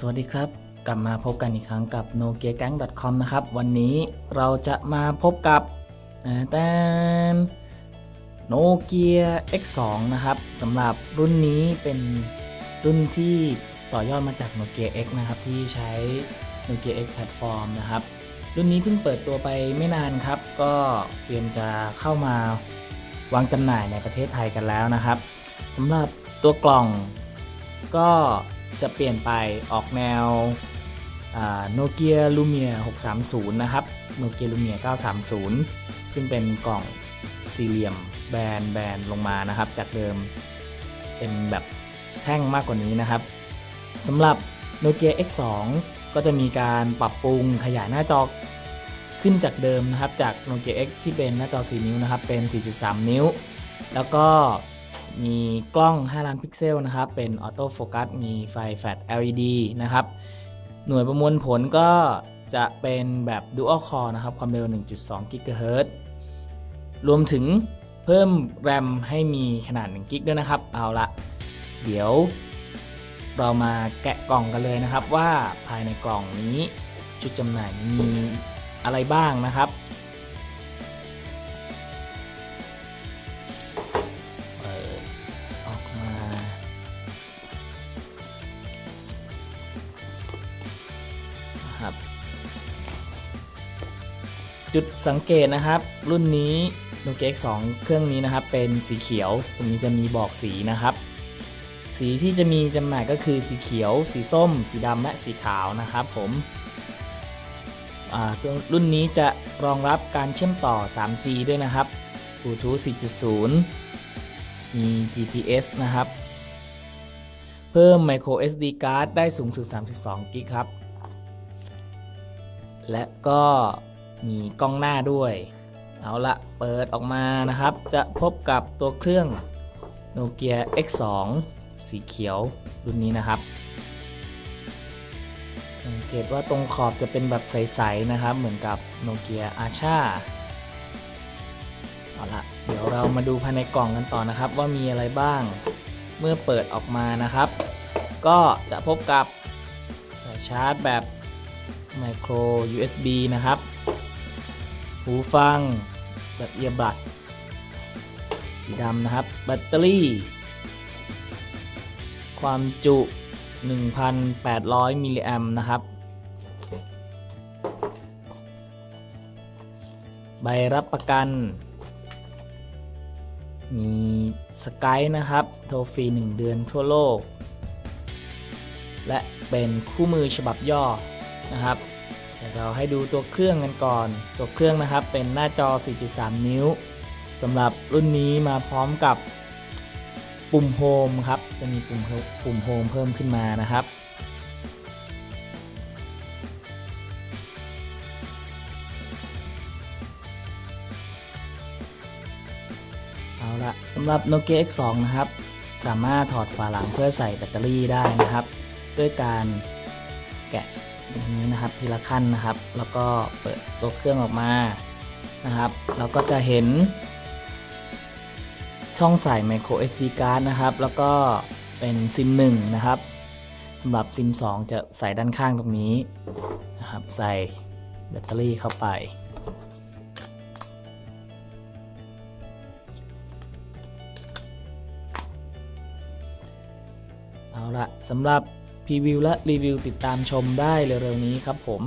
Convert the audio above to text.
สวัสดีครับ กลับมาพบกันอีกครั้งกับ n o k i a g a n g c o m นะครับ วันนี้เราจะมาพบกับแต่ Nokia X2 นะครับสำหรับรุ่นนี้เป็นรุ่นที่ต่อยอดมาจาก Nokia X นะครับที่ใช้ Nokia X Platform นะครับ รุ่นนี้เพิ่งเปิดตัวไปไม่นานครับ ก็เตรียมจะเข้ามาวางจำหน่ายในประเทศไทยกันแล้วนะครับสำหรับตัวกล่องก็ จะเปลี่ยนไปออกแนวโนเกียลูเมีย630 นะครับโนเกียลูเมีย930 ซึ่งเป็นกล่องสี่เหลี่ยมแบนแบนลงมานะครับ จากเดิมเป็นแบบแท่งมากกว่านี้นะครับสำหรับโนเกีย X2 ก็จะมีการปรับปรุงขยายหน้าจอขึ้นจากเดิมนะครับ จากโนเกีย X ที่เป็นหน้าจอ 4 นิ้วนะครับ เป็น 4.3 นิ้ว แล้วก็ มีกล้อง 5 ล้านพิกเซลนะครับ เป็นออโต้โฟกัส มีไฟแฟลช LED นะครับ หน่วยประมวลผลก็จะเป็นแบบ Dual Core นะครับ ความเร็ว 1.2 GHz รวมถึงเพิ่มแรมให้มีขนาด1กิกด้วยนะครับ เอาละ เดี๋ยวเรามาแกะกล่องกันเลยนะครับ ว่าภายในกล่องนี้จุดจำหน่ายมีอะไรบ้างนะครับ ครับ จุดสังเกตนะครับ รุ่นนี้โนเกีย2เครื่องนี้นะครับ เป็นสีเขียวตรงนี้จะมีบอกสีนะครับ สีที่จะมีจำหน่ายก็คือสีเขียว สีส้ม สีดำและสีขาวนะครับ ผมรุ่นนี้จะรองรับการเชื่อมต่อ 3G ด้วยนะครับ Bluetooth 4.0มี GPS นะครับ เพิ่ม micro SD card ได้สูงสุด 32 g b ครับ และก็มีกล้องหน้าด้วย เอาละเปิดออกมานะครับ จะพบกับตัวเครื่อง Nokia X2 สีเขียวรุ่นนี้นะครับสังเกตว่าตรงขอบจะเป็นแบบใส ๆ นะครับ เหมือนกับ Nokia Asha เอาละเดี๋ยวเรามาดูภายในกล่องกันต่อนะครับ ว่ามีอะไรบ้าง เมื่อเปิดออกมานะครับ ก็จะพบกับสายชาร์จแบบ micro USB นะครับ หูฟัง แบบเอียบัดสีดำนะครับ แบตเตอรี่ ความจุ 1,800 มิลลิแอมนะครับ ใบรับประกัน มีสกายนะครับ โทรฟรี 1 เดือนทั่วโลก และเป็นคู่มือฉบับย่อ นะครับเดี๋ยวเราให้ดูตัวเครื่องกันก่อน ตัวเครื่องนะครับเป็นหน้าจอ 4.3 นิ้วสำหรับรุ่นนี้มาพร้อมกับปุ่มโฮมครับจะมีปุ่มปุ่มโฮมเพิ่มขึ้นมานะครับ เอาละสำหรับ Nokia X2 นะครับ สามารถถอดฝาหลังเพื่อใส่แบตเตอรี่ได้นะครับ ด้วยการแกะ อย่างนี้นะครับทีละขั้นนะครับ แล้วก็เปิดตัวเครื่องออกมานะครับ เราก็จะเห็น ช่องใส่ micro SD card นะครับ แล้วก็เป็นซิม1นะครับสำหรับซิม2จะใส่ด้านข้างตรงนี้นะครับ ใส่แบตเตอรี่เข้าไปเอาละสำหรับ พรีวิวและรีวิวติดตามชมได้เร็วๆนี้ครับผม